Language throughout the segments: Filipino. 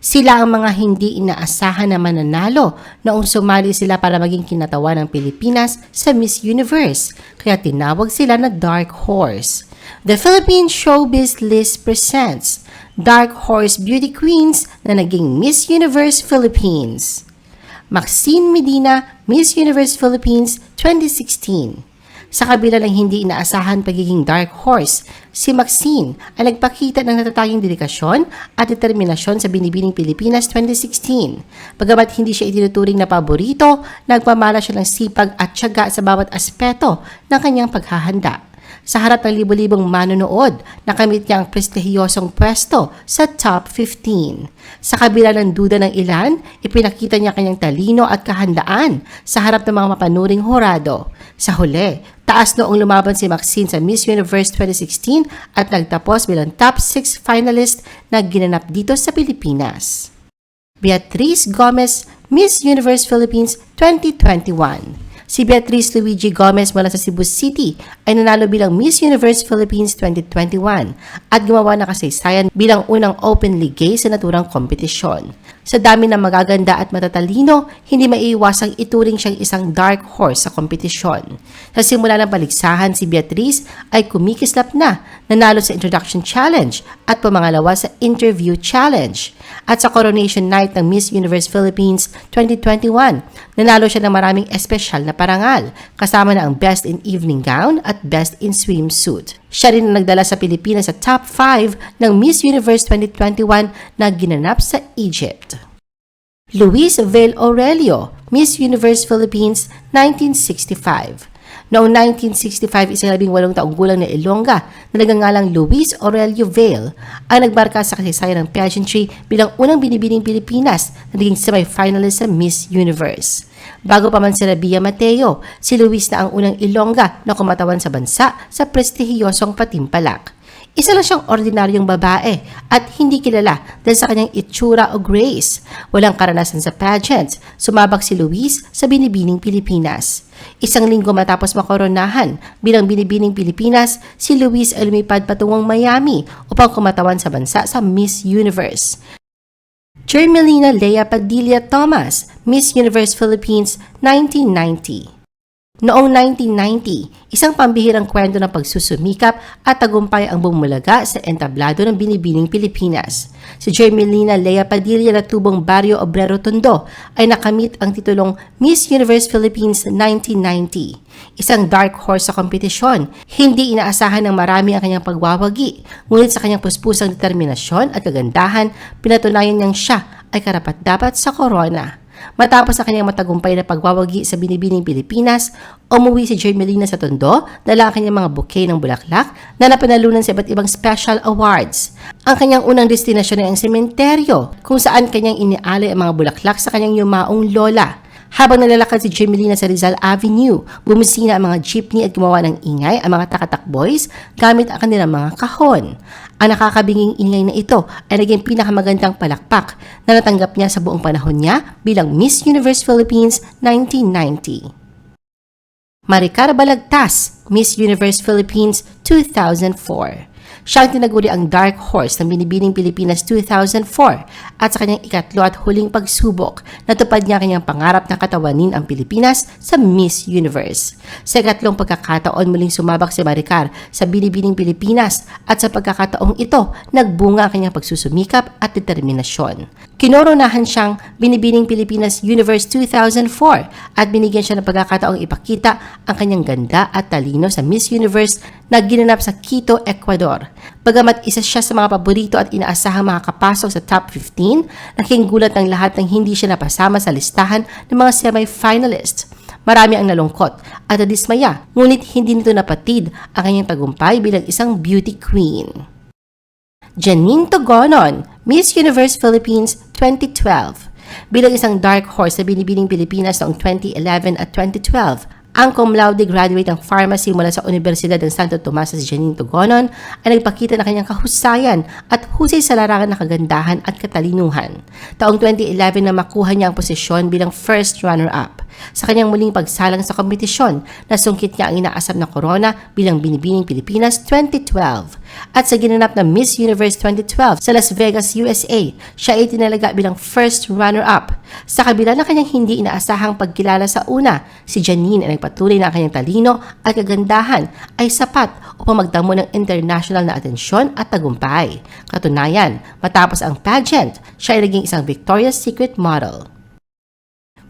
Sila ang mga hindi inaasahan na mananalo noong sumali sila para maging kinatawa ng Pilipinas sa Miss Universe, kaya tinawag sila na Dark Horse. The Philippine Showbiz List presents Dark Horse Beauty Queens na naging Miss Universe Philippines. Maxine Medina, Miss Universe Philippines 2016. Sa kabila ng hindi inaasahan pagiging dark horse, si Maxine ay nagpakita ng natataging dedikasyon at determinasyon sa Binibining Pilipinas 2016. Pagamat hindi siya itinuturing na paborito, nagpamala siya ng sipag at tiyaga sa bawat aspeto ng kanyang paghahanda. Sa harap ng libo-libong manonood, nakamit niya ang prestihiyosong pwesto sa top 15. Sa kabila ng duda ng ilan, ipinakita niya kanyang talino at kahandaan sa harap ng mga mapanuring horado. Sa huli, taas noong lumaban si Maxine sa Miss Universe 2016 at nagtapos bilang top 6 finalist na ginanap dito sa Pilipinas. Beatrice Gomez, Miss Universe Philippines 2021. Si Beatrice Luigi Gomez mula sa Cebu City ay nanalo bilang Miss Universe Philippines 2021 at gumawa na kasaysayan bilang unang openly gay sa naturang kompetisyon. Sa dami ng magaganda at matatalino, hindi maiiwasang ituring siyang isang dark horse sa kompetisyon. Sa simula ng paligsahan, si Beatrice ay kumikislap na, nanalo sa Introduction Challenge at pumangalawa sa Interview Challenge. At sa Coronation Night ng Miss Universe Philippines 2021, nanalo siya ng maraming espesyal na parangal, kasama na ang Best in Evening Gown at Best in Swimsuit. Siya rin ang nagdala sa Pilipinas sa top 5 ng Miss Universe 2021 na ginanap sa Egypt. Luis Vale Aurelio, Miss Universe Philippines 1965. Noong 1965, isang labing walong taong gulang na Ilongga na nagangalang Luis Aurelio Vale ang nagbarka sa kasaysayan ng pageantry bilang unang binibining Pilipinas na naging semi-finalist sa Miss Universe. Bago pa man si Rabia Mateo, si Luis na ang unang Ilongga na kumatawan sa bansa sa prestihiyosong patimpalak. Isa lang siyang ordinaryong babae at hindi kilala dahil sa kanyang itsura o grace. Walang karanasan sa pageants, sumabak si Luis sa Binibining Pilipinas. Isang linggo matapos makoronahan bilang Binibining Pilipinas, si Luis ay lumipad patungong Miami upang kumatawan sa bansa sa Miss Universe. Jermelina Lea Padilla Thomas, Miss Universe Philippines 1990. Noong 1990, isang pambihirang kwento ng pagsusumikap at tagumpay ang bumulaga sa entablado ng binibining Pilipinas. Si Jermelina Lea Padilla na tubong Barrio Obrero Tondo ay nakamit ang titulong Miss Universe Philippines 1990. Isang dark horse sa kompetisyon, hindi inaasahan ng marami ang kanyang pagwawagi, ngunit sa kanyang puspusang determinasyon at kagandahan, pinatunayan niyang siya ay karapat-dapat sa corona. Matapos ang kanyang matagumpay na pagwawagi sa binibining Pilipinas, umuwi si Jermelina sa Tondo, dala ang kanyang mga bouquet ng bulaklak na napanalunan sa iba't ibang special awards. Ang kanyang unang destinasyon ay ang sementeryo, kung saan kanyang inialay ang mga bulaklak sa kanyang yumaong lola. Habang nalalakad si Jermelina sa Rizal Avenue, bumisina ang mga jeepney at gumawa ng ingay ang mga takatakboys gamit ang kanilang mga kahon. Ang nakakabinging ingay na ito ay naging pinakamagandang palakpak na natanggap niya sa buong panahon niya bilang Miss Universe Philippines 1990. Maricar Balagtas, Miss Universe Philippines 2004. Siya ang tinaguri ang Dark Horse ng Binibining Pilipinas 2004 at sa kanyang ikatlo at huling pagsubok, natupad niya kanyang pangarap na katawanin ang Pilipinas sa Miss Universe. Sa ikatlong pagkakataon muling sumabak si Maricar sa Binibining Pilipinas at sa pagkakataong ito, nagbunga ang kanyang pagsusumikap at determinasyon. Kinoronahan siyang Binibining Pilipinas Universe 2004 at binigyan siya ng pagkakataong ipakita ang kanyang ganda at talino sa Miss Universe na ginanap sa Quito, Ecuador. Bagamat isa siya sa mga paborito at inaasahang makakapasok sa top 15, naging gulat ng lahat nang hindi siya napasama sa listahan ng mga semi-finalists. Marami ang nalungkot at nadismaya, ngunit hindi nito napatid ang kanyang tagumpay bilang isang beauty queen. Janine Togonon, Miss Universe Philippines 2012. Bilang isang dark horse sa binibining Pilipinas noong 2011 at 2012, ang cum laude graduate ng pharmacy mula sa Universidad ng Santo Tomas si Janine Togonon ay nagpakita ng kanyang kahusayan at husay sa larangan ng kagandahan at katalinuhan. Taong 2011 na makuha niya ang posisyon bilang first runner-up. Sa kanyang muling pagsalang sa kompetisyon, nasungkit niya ang inaasam na corona bilang Binibining Pilipinas 2012. At sa ginanap na Miss Universe 2012 sa Las Vegas, USA, siya ay tinalaga bilang first runner-up. Sa kabila ng kanyang hindi inaasahang pagkilala sa una, si Janine ay nagpatuloy na ang kanyang talino at kagandahan ay sapat upang magdamo ng international na atensyon at tagumpay. Katunayan, matapos ang pageant, siya ay naging isang Victoria's Secret model.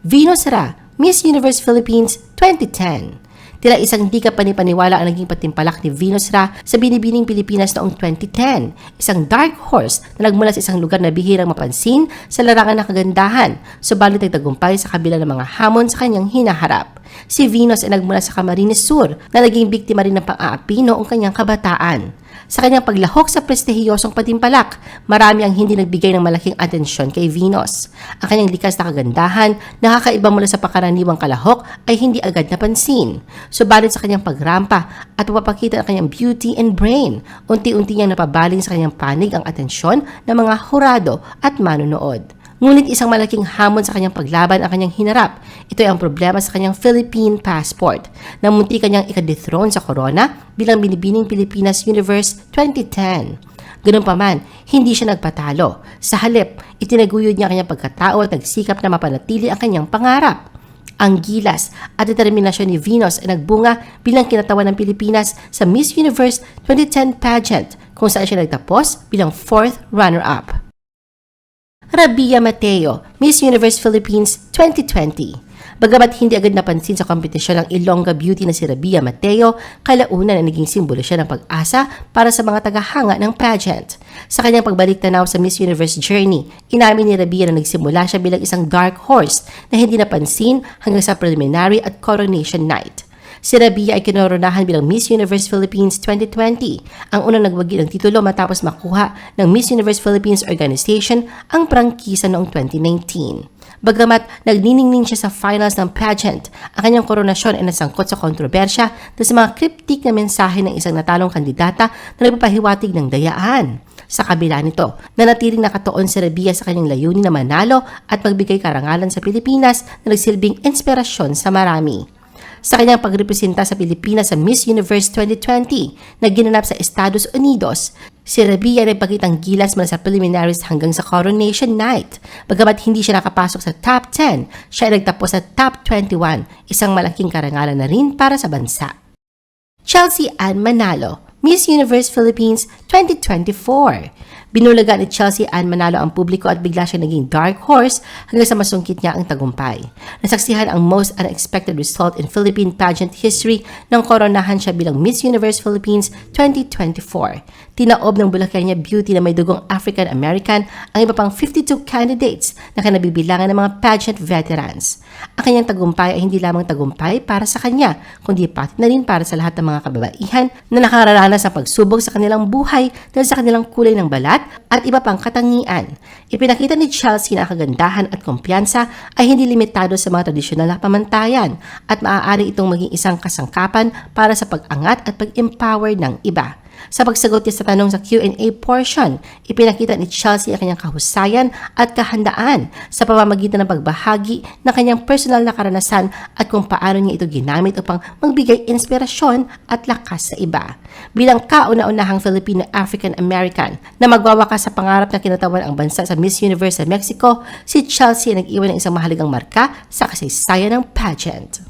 Venus Ra, Miss Universe Philippines 2010. Tila isang di ka panipaniwala ang naging patimpalak ni Venus Ra sa Binibining Pilipinas noong 2010. Isang dark horse na nagmula sa isang lugar na bihirang mapansin sa larangan ng kagandahan, subalit nagtagumpay sa kabila ng mga hamon sa kanyang hinaharap. Si Venus ay nagmula sa Camarines Sur na naging biktima rin ng pang-aapi noong kanyang kabataan. Sa kanyang paglahok sa prestihiyosong patimpalak, marami ang hindi nagbigay ng malaking atensyon kay Venus. Ang kanyang likas na kagandahan, nakakaiba mula sa pakaraniwang kalahok, ay hindi agad napansin. Subalit sa kanyang pagrampa at mapapakita ng kanyang beauty and brain, unti-unti niyang napabaling sa kanyang panig ang atensyon ng mga hurado at manunood. Ngunit isang malaking hamon sa kanyang paglaban ang kanyang hinarap. Ito ay ang problema sa kanyang Philippine passport na munti kanyang ikadethrone sa corona bilang binibining Pilipinas Universe 2010. Ganun pa man, hindi siya nagpatalo. Sa halip, itinaguyod niya ang kanyang pagkatao at nagsikap na mapanatili ang kanyang pangarap. Ang gilas at determinasyon ni Venus ay nagbunga bilang kinatawan ng Pilipinas sa Miss Universe 2010 pageant kung saan siya nagtapos bilang fourth runner-up. Rabia Mateo, Miss Universe Philippines 2020. Bagamat hindi agad napansin sa kompetisyon ng Ilongga Beauty na si Rabia Mateo, kalaunan na naging simbolo siya ng pag-asa para sa mga tagahanga ng pageant. Sa kanyang pagbalik tanaw sa Miss Universe journey, inamin ni Rabia na nagsimula siya bilang isang dark horse na hindi napansin hanggang sa preliminary at coronation night. Si Rabia ay kinoronahan bilang Miss Universe Philippines 2020, ang unang nagwagi ng titulo matapos makuha ng Miss Universe Philippines Organization ang prangkisa noong 2019. Bagamat nagniningning siya sa finals ng pageant, ang kanyang koronasyon ay nasangkot sa kontrobersya dahil sa mga cryptic na mensahe ng isang natalong kandidata na nagpapahiwatig ng dayaan. Sa kabila nito, nanatiling nakatuon si Rabia sa kanyang layunin na manalo at magbigay karangalan sa Pilipinas na nagsilbing inspirasyon sa marami sa kanyang pagrepresenta sa Pilipinas sa Miss Universe 2020 na ginanap sa Estados Unidos. Si Rabia ay nagpakitang gilas mula sa preliminaries hanggang sa coronation night. Bagamat hindi siya nakapasok sa top 10, siya ay nagtapos sa top 21, isang malaking karangalan na rin para sa bansa. Chelsea Ann Manalo, Miss Universe Philippines 2024. Binulaga ni Chelsea Ann manalo ang publiko at bigla siya naging dark horse hanggang sa masungkit niya ang tagumpay. Nasaksihan ang most unexpected result in Philippine pageant history nang koronahan siya bilang Miss Universe Philippines 2024. Tinaob ng Bulacan beauty na may dugong African American ang iba pang 52 candidates na kanabibilangan ng mga pageant veterans. Ang kanyang tagumpay ay hindi lamang tagumpay para sa kanya, kundi pati na rin para sa lahat ng mga kababaihan na nakararanas sa pagsubok sa kanilang buhay dahil sa kanilang kulay ng balat at iba pang katangian. Ipinakita ni Chelsea na kagandahan at kumpiyansa ay hindi limitado sa mga tradisyonal na pamantayan at maaari itong maging isang kasangkapan para sa pag-angat at pag-empower ng iba. Sa pagsagot niya sa tanong sa Q&A portion, ipinakita ni Chelsea ang kanyang kahusayan at kahandaan sa pamamagitan ng pagbahagi ng kanyang personal na karanasan at kung paano niya ito ginamit upang magbigay inspirasyon at lakas sa iba. Bilang kauna-unahang Filipino African American na magwawakas sa pangarap na kinatawan ang bansa sa Miss Universe sa Mexico, si Chelsea ay nag-iwan ng isang mahalagang marka sa kasaysayan ng pageant.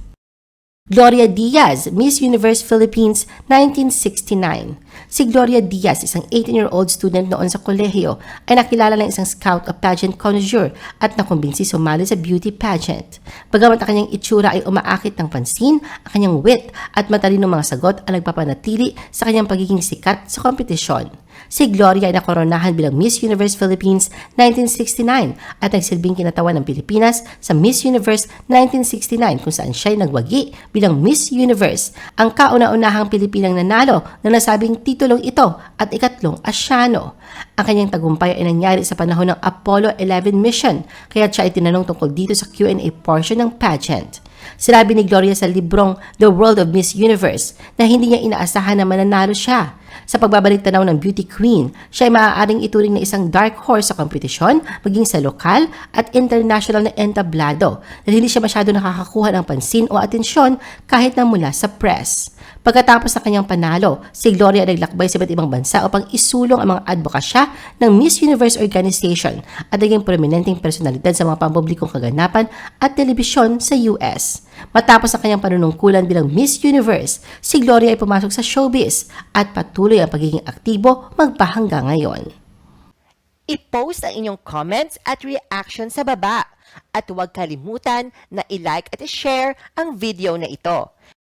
Gloria Diaz, Miss Universe Philippines 1969. Si Gloria Diaz, isang 18-year-old student noon sa kolehiyo, ay nakilala ng isang scout o pageant connoisseur at nakumbinsi sumali sa beauty pageant. Bagamat ang kanyang itsura ay umaakit ng pansin, ang kanyang wit at matalinong mga sagot ang nagpapanatili sa kanyang pagiging sikat sa kompetisyon. Si Gloria ay nakoronahan bilang Miss Universe Philippines 1969 at nagsilbing kinatawan ng Pilipinas sa Miss Universe 1969 kung saan siya ay nagwagi bilang Miss Universe, ang kauna-unahang Pilipinang nanalo na nasabing titulong ito at ikatlong Asyano. Ang kanyang tagumpay ay nangyari sa panahon ng Apollo 11 mission kaya siya ay tinanong tungkol dito sa Q&A portion ng pageant. Sinabi ni Gloria sa librong The World of Miss Universe na hindi niya inaasahan na mananalo siya. Sa pagbabalik tanaw ng beauty queen, siya ay maaaring ituring na isang dark horse sa kompetisyon, maging sa lokal at international na entablado dahil hindi siya masyado nakakakuha ng pansin o atensyon kahit na mula sa press. Pagkatapos ng kanyang panalo, si Gloria ay naglakbay sa iba't ibang bansa upang isulong ang mga advokasya ng Miss Universe Organization at naging prominenteng personalidad sa mga pampublikong kaganapan at telebisyon sa US. Matapos ang kanyang panunungkulan bilang Miss Universe, si Gloria ay pumasok sa showbiz at patuloy ang pagiging aktibo magpahanggang ngayon. I-post ang inyong comments at reaction sa baba. At huwag kalimutan na i-like at i-share ang video na ito.